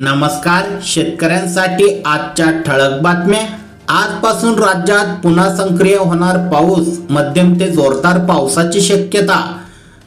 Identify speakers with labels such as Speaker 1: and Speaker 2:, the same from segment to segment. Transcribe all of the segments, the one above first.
Speaker 1: नमस्कार शेतकऱ्यांसाठी आजच्या ठळक बातम्या. आजपासून राज्यात पुन्हा सक्रिय होणार पाऊस. मध्यम ते जोरदार पावसाची शक्यता.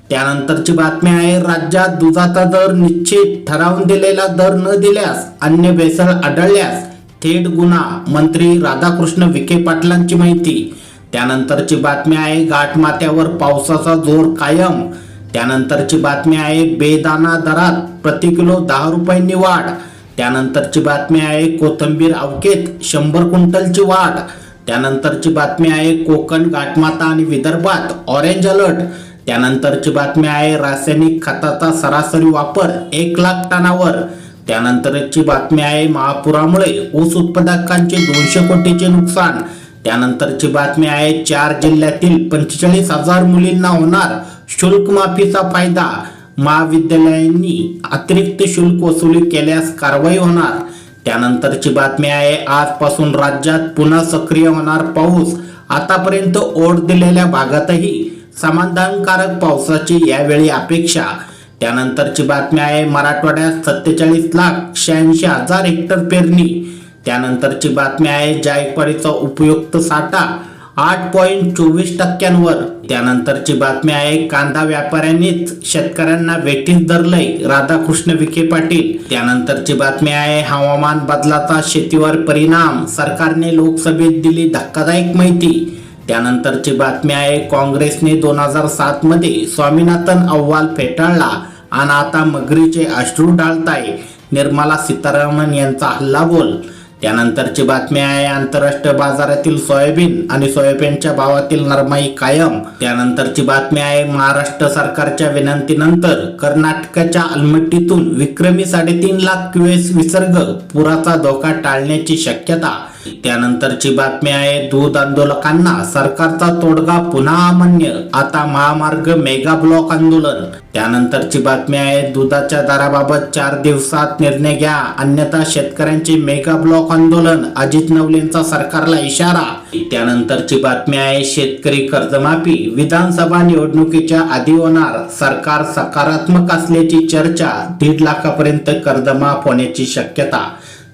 Speaker 1: त्यानंतरची बातमी आहे राज्यात दुधाचा दर निश्चित ठरावून दिलेला दर न दिल्यास अन्य भेसळ आढळल्यास थेट गुन्हा. मंत्री राधाकृष्ण विखे पाटलांची माहिती. त्यानंतरची बातमी आहे घाटमाथ्यावर पावसाचा जोर कायम. त्यानंतरची बातमी आहे बेदाना दरात प्रति किलो दहा रुपयांनी वाढ. त्यानंतरची बातमी आहे कोथंबीर अवकेत शंभर क्विंटलची वाढ. त्यानंतरची बातमी आहे कोकण घाटमाता आणि विदर्भात ऑरेंज अलर्ट त्यानंतरची बातमी आहे रासायनिक खताचा सरासरी वापर एक लाख टनावर. त्यानंतरची बातमी आहे महापुरामुळे ऊस उत्पादकांचे दोनशे कोटीचे नुकसान. त्यानंतरची बातमी आहे चार जिल्ह्यातील पंचेचाळीस हजार मुलींना होणार शुल्क माफीचा फायदा महाविद्यालयांनी अतिरिक्त शुल्क वसुली केल्यास कारवाई होणार. त्यानंतरची बातमी आहे आजपासून राज्यात पुन्हा सक्रिय होणार पाऊस. आतापर्यंत ओढ दिलेल्या भागातही समाधानकारक पावसाची यावेळी अपेक्षा. त्यानंतरची बातमी आहे मराठवाड्यात सत्तेचाळीस लाख शहाऐंशी हजार हेक्टर पेरणी. त्यानंतरची बातमी आहे जायकवाडीचा उपयुक्त साठा आठ पॉईंट चोवीस टक्क्यांवर. त्यानंतरची बातमी आहे कांदा व्यापाऱ्यांनीच शेतकऱ्यांना वेठीस धरलंय राधाकृष्ण विखे पाटील. त्यानंतरची बातमी आहे हवामान बदलाचा शेतीवर परिणाम सरकारने लोकसभेत दिली धक्कादायक माहिती. त्यानंतरची बातमी आहे काँग्रेसने दोन हजार सात मध्ये स्वामीनाथन अहवाल फेटाळला आणि आता मगरीचे अश्रू ढाळताय निर्मला सीतारामन यांचा हल्ला बोल. त्यानंतरची बातमी आहे आंतरराष्ट्रीय बाजारातील सोयाबीन आणि सोयाबीनच्या भावातील नरमाई कायम. त्यानंतरची बातमी आहे महाराष्ट्र सरकारच्या विनंतीनंतर कर्नाटकाच्या अलमट्टीतून विक्रमी साडेतीन लाख क्युएस विसर्ग पुराचा धोका टाळण्याची शक्यता त्यानंतरची बातमी आहे दूध आंदोलकांना सरकारचा तोडगा पुन्हा अमान्य. आता महामार्ग मेगा ब्लॉक आंदोलन. त्यानंतरची बातमी आहे दुधाच्या दराबाबत चार दिवसात निर्णय घ्या. अन्यथा शेतकऱ्यांचे मेगा ब्लॉक आंदोलन. अजित नवलेंचा सरकारला इशारा. त्यानंतरची बातमी आहे शेतकरी कर्जमाफी. विधानसभा निवडणुकीच्या आधी होणार. सरकार सकारात्मक असल्याची चर्चा. दीड लाखापर्यंत कर्जमाफ होण्याची शक्यता.